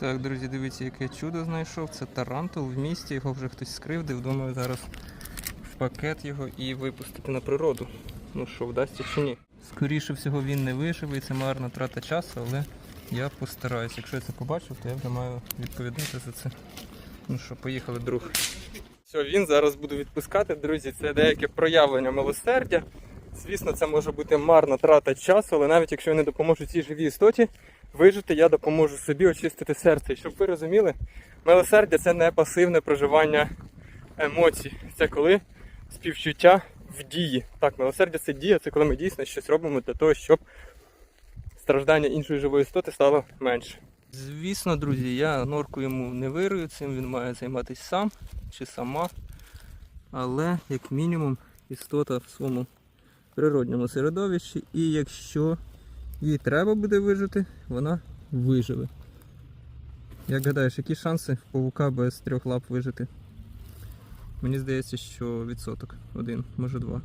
Так, друзі, дивіться, яке чудо знайшов. Це тарантул в місті, його вже хтось скривдив. Думаю, зараз в пакет його і випустити на природу. Ну що, вдасться чи ні. Скоріше всього він не виживе, і це марна трата часу, але я постараюсь. Якщо я це побачив, то я вже маю відповідати за це. Ну що, поїхали, друг. Все, він зараз буду відпускати, друзі. Це деяке проявлення милосердя. Звісно, це може бути марна трата часу, але навіть якщо я не допоможу цій живій істоті вижити, я допоможу собі очистити серце. І щоб ви розуміли, милосердя це не пасивне проживання емоцій. Це коли співчуття в дії. Так, милосердя це дія, це коли ми дійсно щось робимо для того, щоб страждання іншої живої істоти стало менше. Звісно, друзі, я норку йому не вирую, цим він має займатися сам чи сама. Але, як мінімум, істота в своєму природньому середовищі, і якщо їй треба буде вижити, вона виживе. Як гадаєш, які шанси павука без трьох лап вижити? Мені здається, що відсоток один, може два.